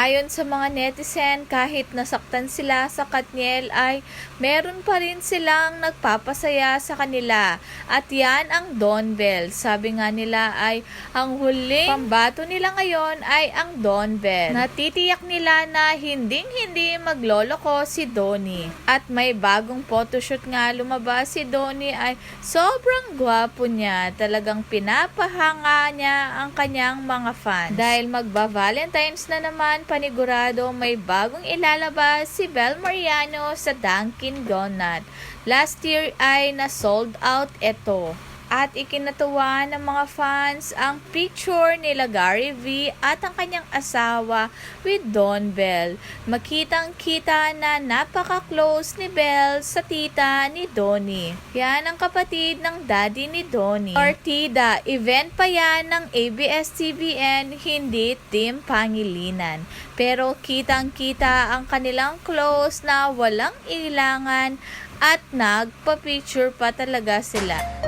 Ayon sa mga netizen, kahit nasaktan sila sa Katniel ay meron pa rin silang nagpapasaya sa kanila. At yan ang Don Bell. Sabi nga nila ay ang huling pambato nila ngayon ay ang Don Bell. Natitiyak nila na hinding-hindi magloloko si Donnie. At may bagong photoshoot nga lumabas si Donnie ay sobrang gwapo niya. Talagang pinapahanga niya ang kanyang mga fans. Dahil magba-Valentine's na naman, panigurado may bagong ilalabas si Bel Mariano sa Dunkin' Donut. Last year ay na-sold out ito. At ikinatuwa ng mga fans ang picture nila Gary V at ang kanyang asawa with Don Bell. Makitang-kita na napaka-close ni Bell sa tita ni Donnie. Yan ang kapatid ng daddy ni Donnie. Partida, event pa yan ng ABS-CBN, hindi Team Pangilinan. Pero kitang-kita ang kanilang close na walang ilangan at nagpa-picture pa talaga sila.